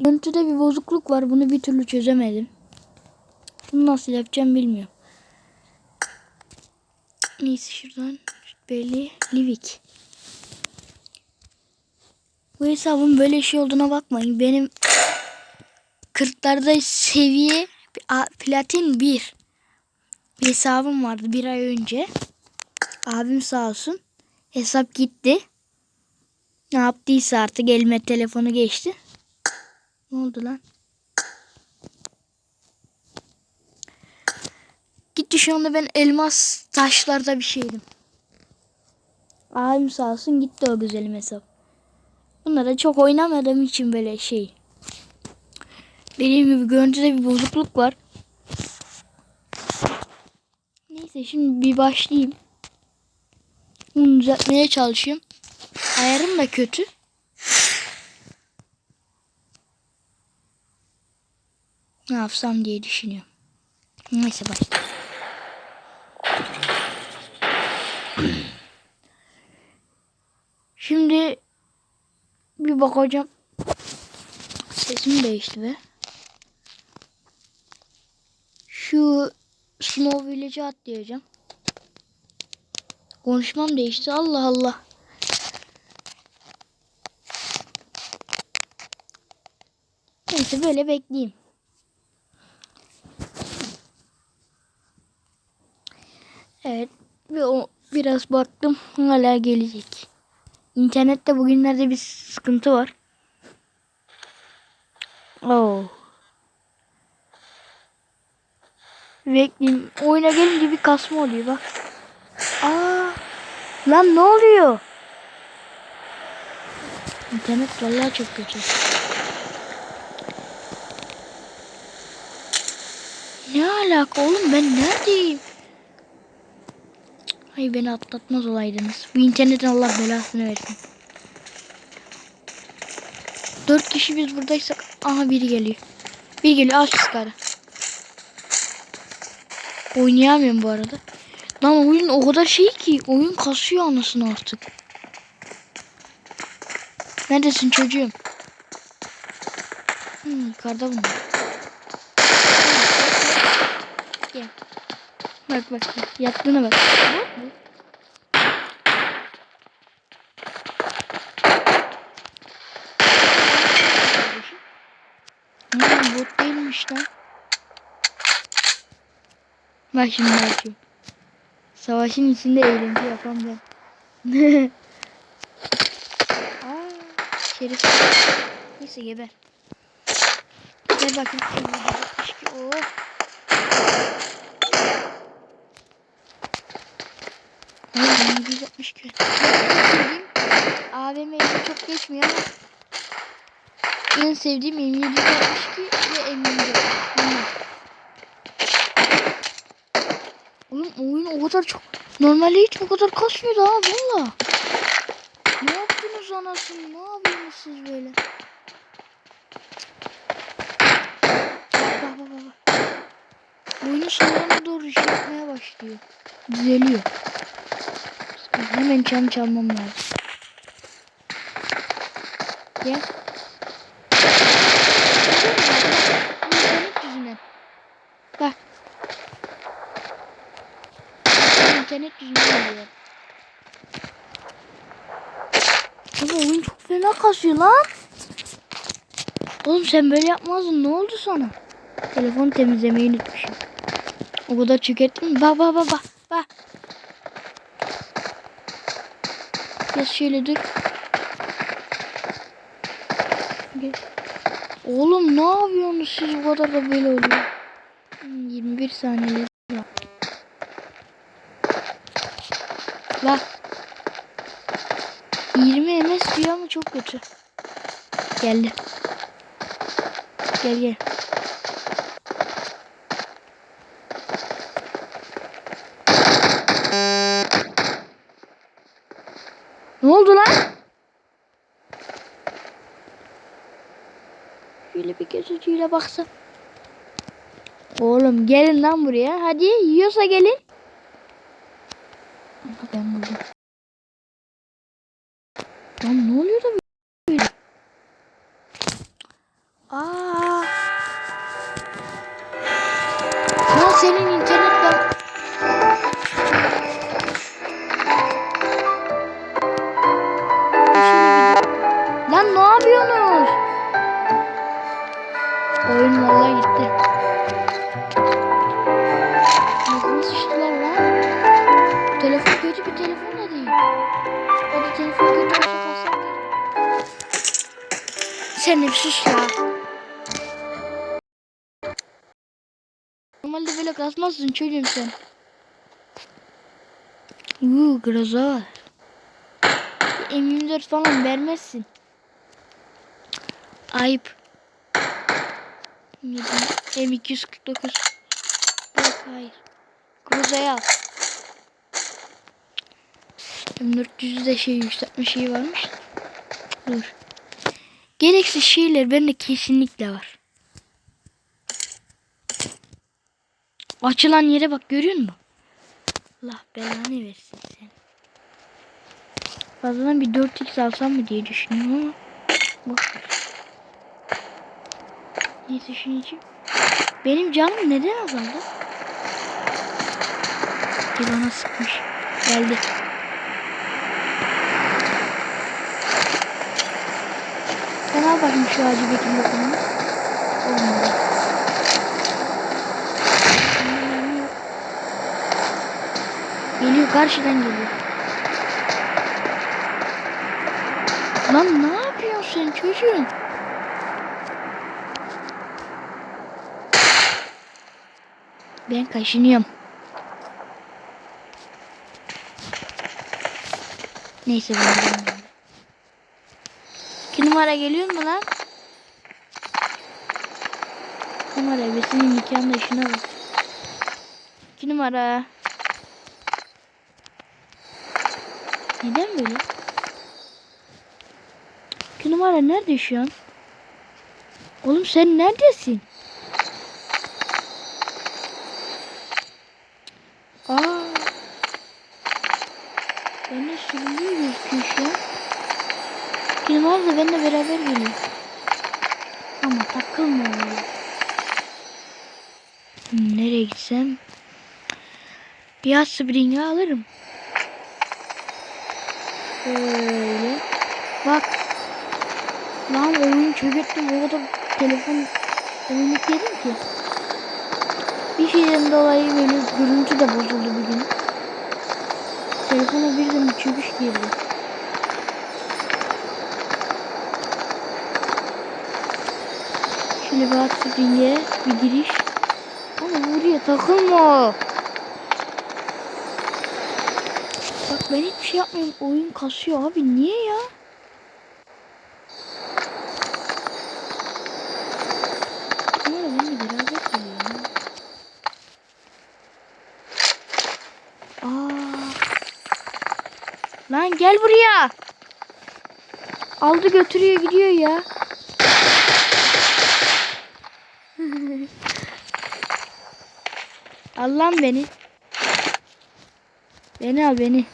görüntüde bir bozukluk var. Bunu bir türlü çözemedim. Bunu nasıl yapacağım bilmiyorum. Neyse şuradan belli Livik. Bu hesabın böyle şey olduğuna bakmayın. Benim kırklarda seviye a- platin 1 bir hesabım vardı bir ay önce. Abim sağ olsun. Hesap gitti. Ne yaptıysa artık elime telefonu geçti. Ne oldu lan? Gitti şu anda ben elmas taşlarda bir şeydim. Abim sağ olsun gitti o güzelim hesap. Bunlara çok oynamadığım için böyle şey. Dediğim gibi görüntüde bir bozukluk var. Neyse şimdi bir başlayayım. Bunu düzeltmeye çalışayım. Ayarım da kötü. Yapsam diye düşünüyorum. Neyse başlayalım. Şimdi bir bakacağım. Sesim değişti be. Şu Snow Village'e atlayacağım. Konuşmam değişti. Allah Allah. Neyse böyle bekleyeyim. Evet. Ve o biraz baktım. Hala gelecek. İnternette bugünlerde bir sıkıntı var. Oo. Bekleyeyim. Oyuna gelince bir kasma oluyor bak. Aa. Lan ne oluyor? İnternet vallahi çok kötü. Ne alaka oğlum ben neredeyim? Ay beni atlatmaz olaydınız. Bu internetin Allah belasını versin. Dört kişi biz buradaysak aha biri geliyor. Biri geliyor aç çıkarı. Oynayamıyorum bu arada. Lan oyun o kadar şey ki oyun kasıyor anasını artık. Neredesin çocuğum? Hmm, yukarıda bunlar. Gel. Bak bak bak. Yattığına bak. Bak, bak. Hmm, bot değilmiş lan. Bak şimdi yapıyorum. Savaşın içinde eğlence yapan ben. Aa, şerif. Neyse geber. Gel bakayım. 52. Oh. Oğlum 762. AVM çok geçmiyor ama en sevdiğim M762 ve M24. Bunlar. Oğlum oyun o kadar çok normalde hiç bu kadar kasmıyordu ha valla. Ne yaptınız anasını? Ne yapıyorsunuz siz böyle? Bak bak bak. Oyunun sonlarına doğru iş yapmaya başlıyor. Düzeliyor. Hemen çam çalmam lazım. Gel. İnternet yüzünden. Bak. İnternet yüzünden oluyor. Ama oyun çok fena kasıyor lan. Oğlum sen böyle yapmazdın. Ne oldu sana? Telefonu temizlemeyi unutmuşum. O kadar çökerttim? Bak bak bak bak. Bak. Ya şöyle dur. Oğlum ne yapıyorsunuz siz bu kadar da böyle oluyor. Hmm, 21 saniye. Bak. 20 ms diyor ama çok kötü. Geldi. Gel gel. Ne oldu lan? Şöyle bir göz ucuyla baksam. Oğlum gelin lan buraya. Hadi yiyorsa gelin. Ben buldum. Lan ne oluyor da telefon kötü. Normalde böyle kasmazsın çocuğum sen. Uuu groza var. M24 falan vermezsin. Ayıp. M249. Yok hayır. Groza'ya al. M400'de şey yükseltme şeyi varmış. Dur. Gereksiz şeyler bende kesinlikle var. Açılan yere bak görüyor musun? Allah belanı versin sen. Fazladan bir 4x alsam mı diye düşünüyorum ama. Ver. Neyse şunu içeyim. Benim canım neden azaldı? Bir bana sıkmış. Geldi. Al bakayım şu acı bekim lokumunu. Olmadı. Geliyor karşıdan geliyor. Lan ne yapıyorsun sen çocuğum? Ben kaşınıyorum. Neyse ben numara geliyor mu lan? Numara be senin nikahında işine bak. İki numara. Neden böyle? İki numara nerede şu an? Oğlum sen neredesin? Aa. Bende sürünüyor gözüküyor şu an. İki numara da benimle beraber geliyor. Hmm, Nereye gitsem? Bir spring'i alırım. Böyle. Bak. Lan oyun çökerttim. O kadar telefon oyun yükledim ki. Bir şeyden dolayı böyle görüntü de bozuldu bugün. Telefona birden bir çöküş girdi. Şöyle bir at bir giriş. Ama buraya takılma. Bak ben hiçbir şey yapmıyorum. Oyun kasıyor abi. Niye ya? Lan gel buraya. Aldı götürüyor gidiyor ya. Al lan beni. Beni al beni.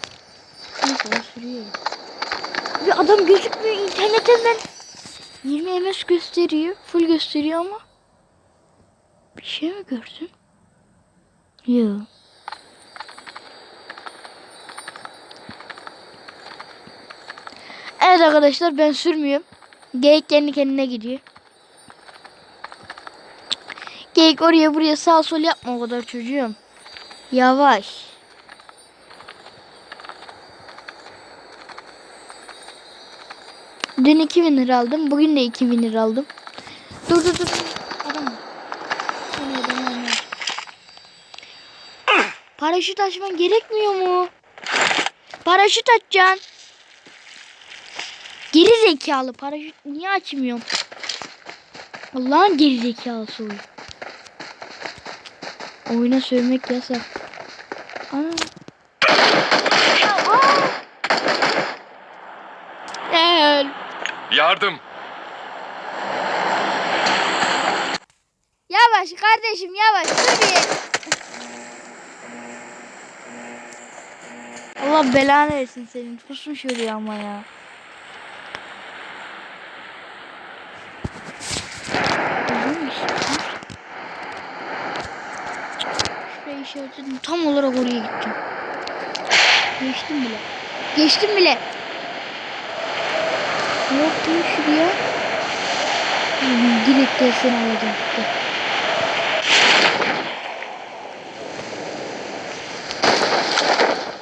Neyse sürüyor. Bir adam gözükmüyor internetten ben. 20 ms gösteriyor. Full gösteriyor ama. Bir şey mi gördün? Yok. Evet arkadaşlar ben sürmüyorum. Geyik kendi kendine gidiyor. Geyik oraya buraya sağ sol yapma o kadar çocuğum. Yavaş. Dün 2000 lira aldım. Bugün de 2000 lira aldım. Dur dur dur. Adam. Paraşüt açman gerekmiyor mu? Paraşüt açacaksın. Geri zekalı paraşüt niye açmıyorum? Allah'ın geri zekalısı oyun. Oyuna sövmek yasak. Ana. Gel. Yardım! Yavaş kardeşim yavaş dur bir. Allah belanı versin senin. Pusmuş öyle ama ya. İşaretledim. Tam olarak oraya gideceğim. Geçtim bile. Geçtim bile. Yok değil şuraya. Direkt tersen alacağım.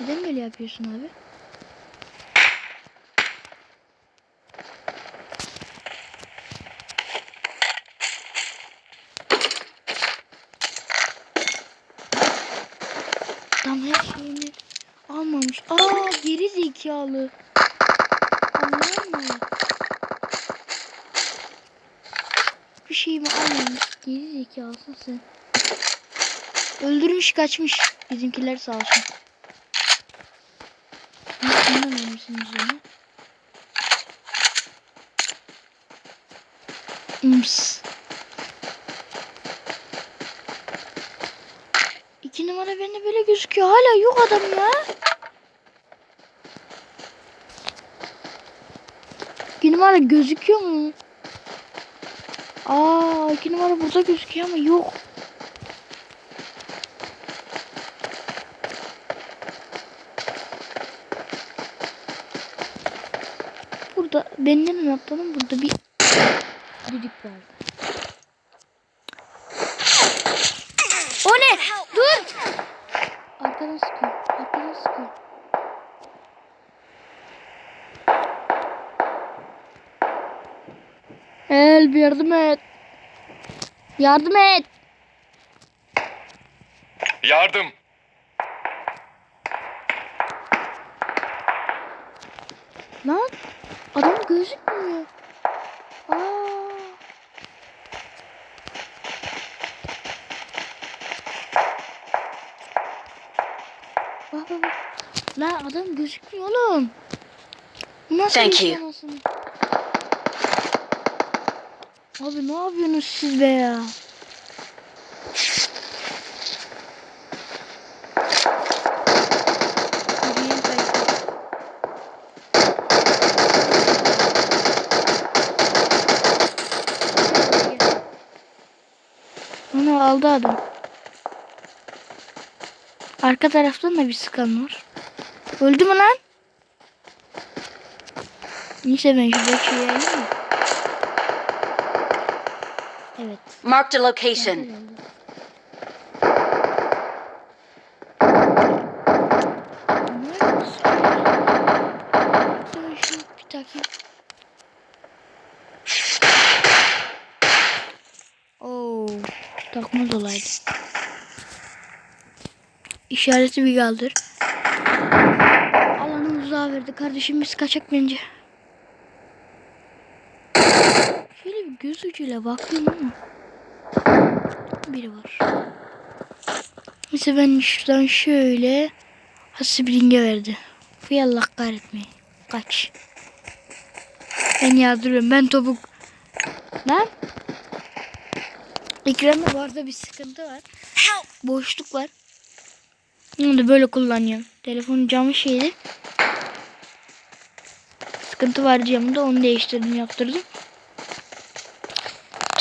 Neden böyle yapıyorsun abi? Adam her şeyini almamış. Aa geri zekalı. Anlar mı? Bir şeyimi almamış. Geri zekalısın sen. Öldürmüş kaçmış. Bizimkiler sağ olsun. Bundan vermişsin üzerine. Ims. İki numara bende böyle gözüküyor. Hala yok adam ya. İki numara gözüküyor mu? Aa iki numara burada gözüküyor ama yok. Burada benden atladım? Burada bir düdük vardı. O ne? Dur! Arkadan sıkıyor. Arkadan sıkıyor. Bir yardım et. Yardım et. Yardım. Lan adam gözükmüyor. Aa. Bak bak bak. Lan adam gözükmüyor oğlum. Nasıl Thank you. anasını? Abi ne yapıyorsunuz siz be ya? Onu aldı adam. Arka taraftan da bir sıkan var. Öldü mü lan? Neyse ben şeyi alayım mı? Evet. Marked a location. Oo, takmaz olaydı. İşareti bir kaldır. Alanı uzağa verdi. Kardeşim biz kaçak bence. Şöyle bir göz ucuyla bakıyorum ama. Biri var. Neyse ben şuradan şöyle Hasibring'e verdi. Fıy Allah kahretmeyin. Kaç. Ben yardırıyorum. Ben topuk. Lan. Ekranda bu arada bir sıkıntı var. Boşluk var. Onu da böyle kullanıyorum. Telefonun camı şeydi. Sıkıntı var camda onu değiştirdim yaptırdım.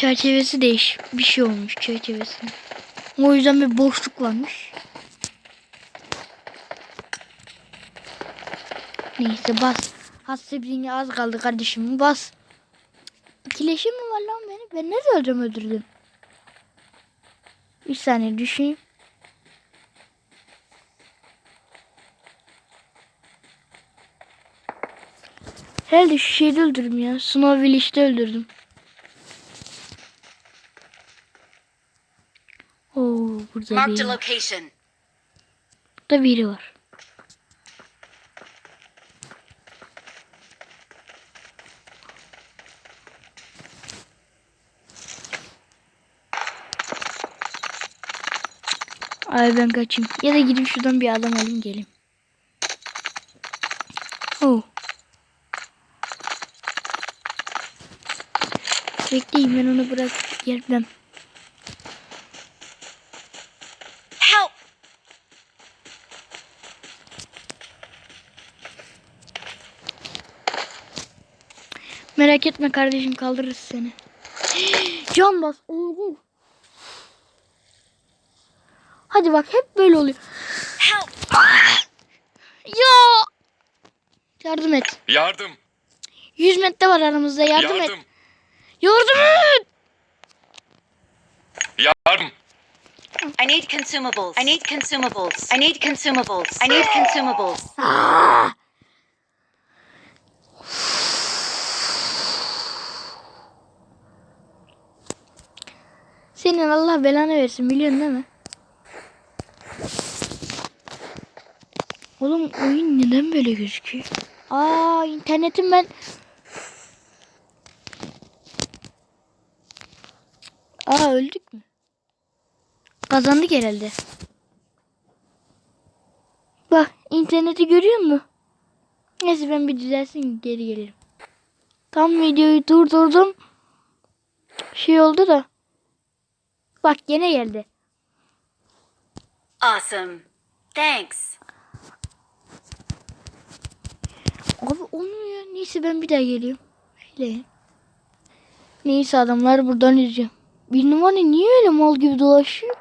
Çerçevesi değiş. Bir şey olmuş çerçevesinde. O yüzden bir boşluk varmış. Neyse bas. Hasibine az kaldı kardeşim bas. İkileşim mi var lan benim? Ben nerede öleceğim öldürdüm? Bir saniye düşüneyim. Herhalde şu şeyde öldürdüm ya. Snow Village'de öldürdüm. Oo burada Marked biri var. location. Burada biri var. Ay ben kaçayım. Ya da gidip şuradan bir adam alayım geleyim. Oh. Bekleyin ben onu bırak gelmem. Help! Merak etme kardeşim kaldırırız seni. Can bas. Oo. Hadi bak hep böyle oluyor. Help! Ya! Yardım et. Yardım. 100 metre var aramızda yardım, Yardım. et. Yardım et. Yardım. I need consumables. I need consumables. I need consumables. I need consumables. Senin Allah belanı versin biliyorsun değil mi? Oğlum oyun neden böyle gözüküyor? Aa internetim ben... Aa öldük mü? Kazandık herhalde. Bak interneti görüyor musun? Neyse ben bir düzelsin geri gelirim. Tam videoyu durdurdum. Şey oldu da. Bak gene geldi. Awesome. Thanks. Abi olmuyor. Neyse ben bir daha geliyorum. Öyle. Neyse adamlar buradan izliyor. Bir numara niye öyle mal gibi dolaşıyor?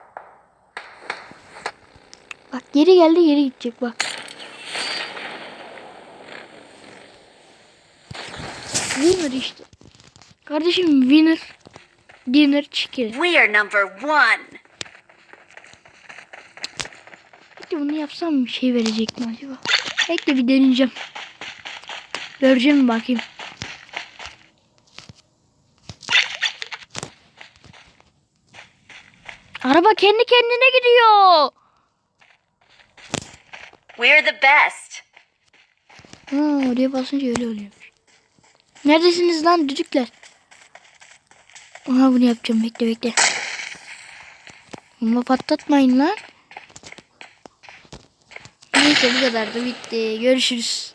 Bak geri geldi geri gidecek bak. Winner işte. Kardeşim winner. Dinner chicken. We are number one. Peki bunu yapsam bir şey verecek mi acaba? Bekle bir deneyeceğim. Göreceğim bakayım. Araba kendi kendine gidiyor. We're the best. Ha, oraya basınca öyle oluyormuş. Neredesiniz lan düdükler? Aha bunu yapacağım bekle bekle. Bomba patlatmayın lan. Neyse bu kadar da bitti. Görüşürüz.